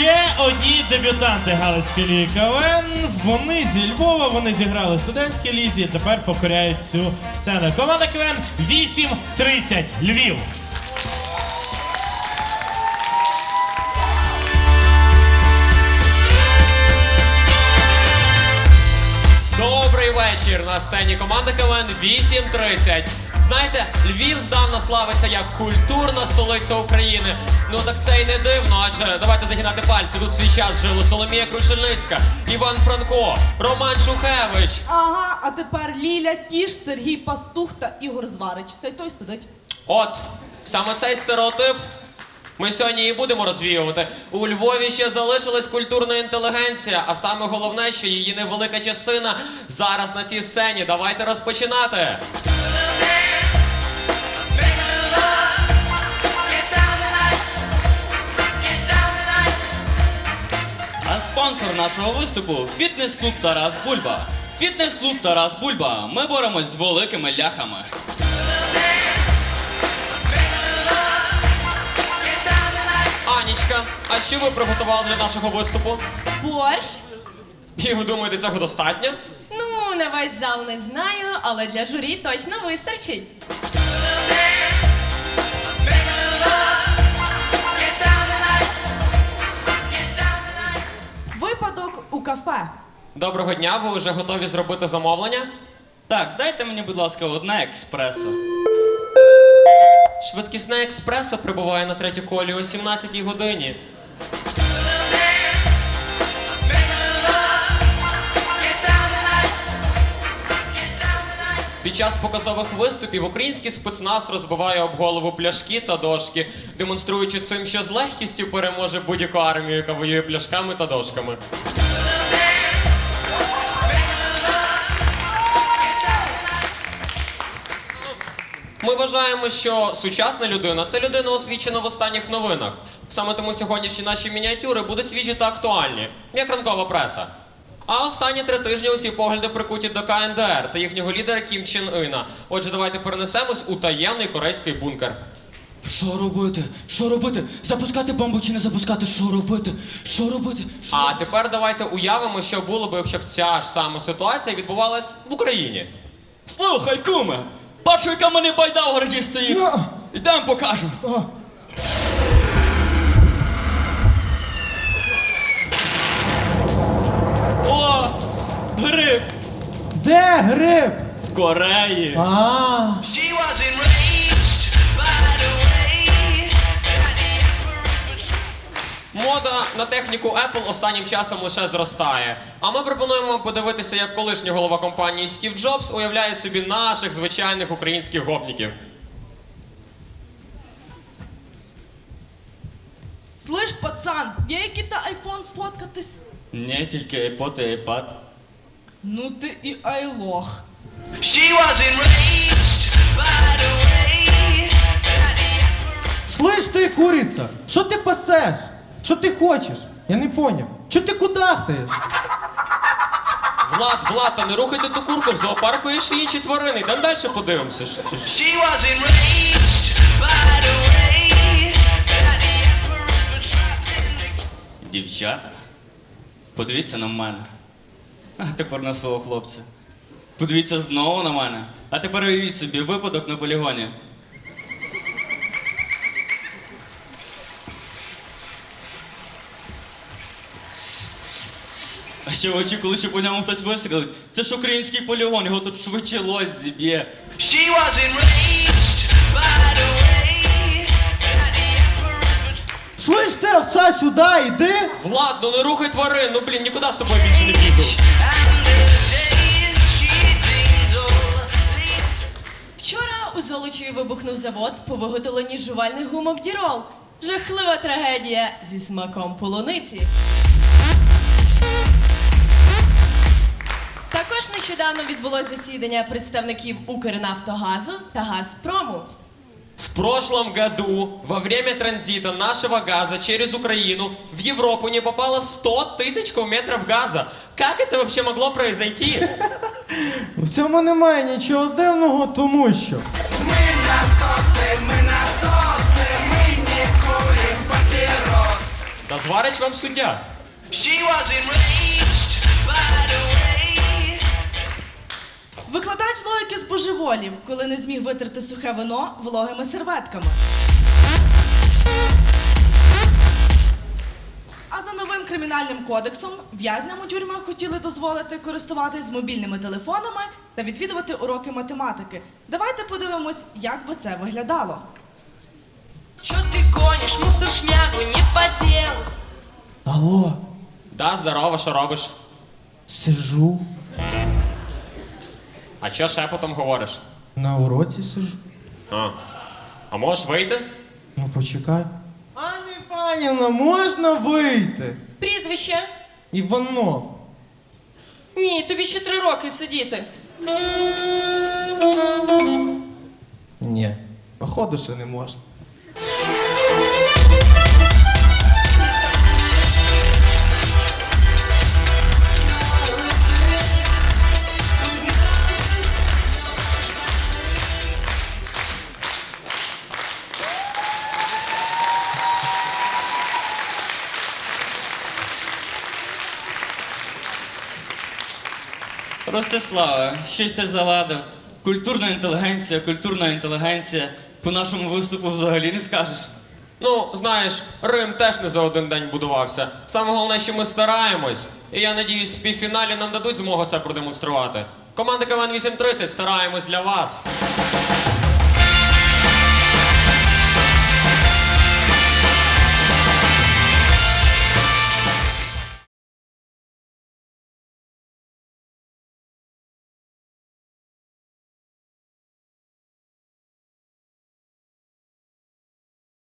ще одні дебютанти Галицької ліги КВН. Вони зі Львова, вони зіграли в студентській лізі тепер покоряють цю сцену. Команда КВН 8.30 Львів. Добрий вечір. На сцені команда КВН 8.30. Знаєте, Львів здавна славиться як культурна столиця України. Ну так це й не дивно, адже давайте загинати пальці. Тут свій час жили Соломія Крушельницька, Іван Франко, Роман Шухевич. Ага, а тепер Ліля Тіш, Сергій Пастух та Ігор Зварич. Та й той сидить. От саме цей стереотип. Ми сьогодні і будемо розвіювати. У Львові ще залишилась культурна інтелігенція, а саме головне, що її невелика частина зараз на цій сцені. Давайте розпочинати. Спонсор нашого виступу фітнес-клуб Тарас Бульба. Фітнес-клуб Тарас Бульба. Ми боремось з великими ляхами. Анічка, а що ви приготували для нашого виступу? Борщ? І ви думаєте, цього достатньо? Ну, на весь зал не знаю, але для журі точно вистачить. Доброго дня, ви вже готові зробити замовлення? Так, дайте мені, будь ласка, одне експресо. Швидкісне експресо прибуває на третій колі о 17-й годині. Під час показових виступів український спецназ розбиває об голову пляшки та дошки, демонструючи цим, що з легкістю переможе будь-яку армію, яка воює пляшками та дошками. Ми вважаємо, що сучасна людина це людина освічена в останніх новинах. Саме тому сьогоднішні наші мініатюри будуть свіжі та актуальні, як ранкова преса. А останні три тижні усі погляди прикуті до КНДР та їхнього лідера Кім Чен Іна. Отже, давайте перенесемось у таємний корейський бункер. Що робити? Що робити? Запускати бомбу чи не запускати? Що робити? Що робити? Що А тепер давайте уявимо, що було б, якщо б ця ж сама ситуація відбувалась в Україні. Слухай, куме! Бачу, яка мене байда в гаражі стоїть. Ідемо покажу. О! Гриб! Де гриб? В Кореї! А, She Мода на техніку Apple останнім часом лише зростає. А ми пропонуємо подивитися, як колишній голова компанії Стів Джобс уявляє собі наших звичайних українських гопніків. Слиш, пацан, є який та айфон сфоткатись? Не тільки iPod і iPad. Ну ти і айлох. She was enraged by the way слиш ти, куриця, що ти пасеш? Що ти хочеш? Я не поняв. Що ти кудахтаєш? Влад, Влад, та не рухайте ту курку, в зоопарку є ще інші тварини. Йдемо далі подивимося. Що- She was enraged by the way that the trapped in the Дівчата, подивіться на мене. А тепер на свого хлопця. Подивіться знову на мене. А тепер уявіть собі випадок на полігоні. А що ви очікували, що по ньому хтось вистрілить? Це ж український полігон, його тут швидше лось зіб'є. She was enraged by the way that the emperors were ти, овця, сюди, йди. Влад, ну не рухай тварин, ну блін, нікуди з тобою більше не піду. and the days she dingled leaped Вчора у Золочеві вибухнув завод по виготовленні жувальних гумок Дірол. Жахлива трагедія зі смаком полуниці. Нещодавно відбулося засідання представників Укрнафтогазу та Газпрому. В прошлом году во время транзита нашего газа через Украину в Европу не попало 100 тысяч кубометров газа. Как это вообще могло произойти? В цьому немає нічого дивного, тому що. Та зварич вам суддя. She was enraged by the way Викладач логіки збожеволів, коли не зміг витерти сухе вино вологими серветками. А за новим кримінальним кодексом в'язням у тюрмах хотіли дозволити користуватись мобільними телефонами та відвідувати уроки математики. Давайте подивимось, як би це виглядало. Чё ты гонишь, мусор шнягу не по делу? Алло, Да, здорово, що робиш? сижу, А що шепотом говориш? на уроці сижу. А, а можеш вийти? Ну почекай. Ані Панівна, можна вийти? Прізвище? Іванов. Ні, тобі ще три роки сидіти. Ні, походу ще не можна. Ростиславе, щось ти заладив. Культурна інтелігенція, культурна інтелігенція. По нашому виступу взагалі не скажеш. Ну, знаєш, Рим теж не за один день будувався. Саме головне, що ми стараємось. І я надіюсь, в півфіналі нам дадуть змогу це продемонструвати. Команда КВН 830 стараємось для вас.